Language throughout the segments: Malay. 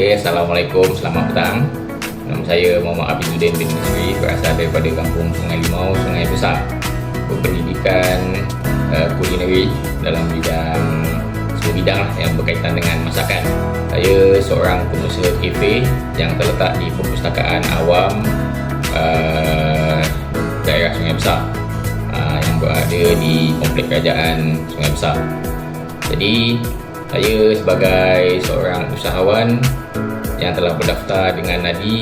Okay, Assalamualaikum, selamat petang. Nama saya Muhammad Abizuddin bin Musri Berasal daripada kampung Sungai Limau, Sungai Besar. Berpendidikan uh, kulineri dalam bidang Semua bidang lah yang berkaitan dengan masakan. Saya seorang pengusaha kafe Yang terletak di perpustakaan awam uh, Daerah Sungai Besar. Uh, Yang berada di komplek kerajaan Sungai Besar. Jadi saya sebagai seorang usahawan yang telah berdaftar dengan Nadi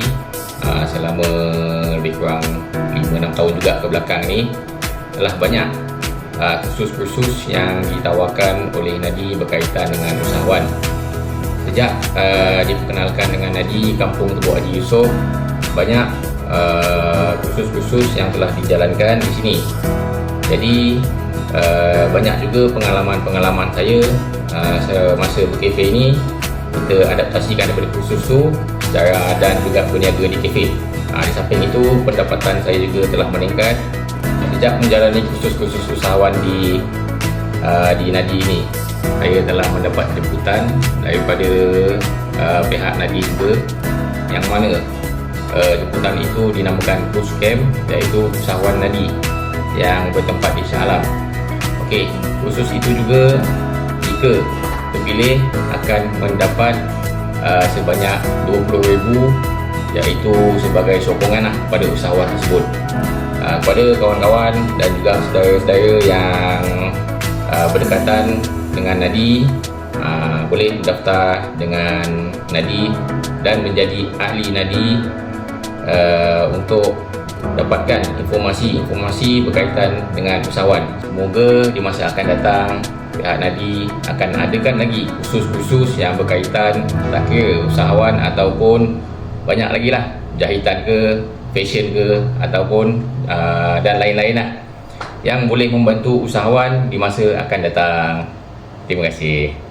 uh, selama lebih kurang 5-6 tahun juga ke belakang ni telah banyak uh, kursus-kursus yang ditawarkan oleh Nadi berkaitan dengan usahawan. Sejak uh, diperkenalkan dengan Nadi Kampung Tebuk Haji Yusof banyak uh, kursus-kursus yang telah dijalankan di sini. Jadi uh, banyak juga pengalaman-pengalaman saya uh, semasa berkafe ini kita adaptasikan daripada kursus tu secara dan juga berniaga di kafe. Uh, di samping itu pendapatan saya juga telah meningkat sejak menjalani kursus-kursus usahawan di uh, di Nadi ini. Saya telah mendapat jemputan daripada uh, pihak Nadi juga yang mana uh, jemputan itu dinamakan Push Camp iaitu usahawan Nadi yang bertempat di Shah Alam. Okey, khusus itu juga jika terpilih akan mendapat uh, sebanyak 20,000 iaitu sebagai sokongan lah kepada usahawan tersebut. Uh, kepada kawan-kawan dan juga saudara-saudara yang uh, berdekatan dengan Nadi uh, boleh daftar dengan Nadi dan menjadi ahli Nadi uh, untuk dapatkan informasi-informasi berkaitan dengan usahawan. Semoga di masa akan datang pihak Nadi akan adakan lagi khusus-khusus yang berkaitan tak kira usahawan ataupun banyak lagi lah jahitan ke, fashion ke ataupun uh, dan lain-lain lah yang boleh membantu usahawan di masa akan datang. Terima kasih.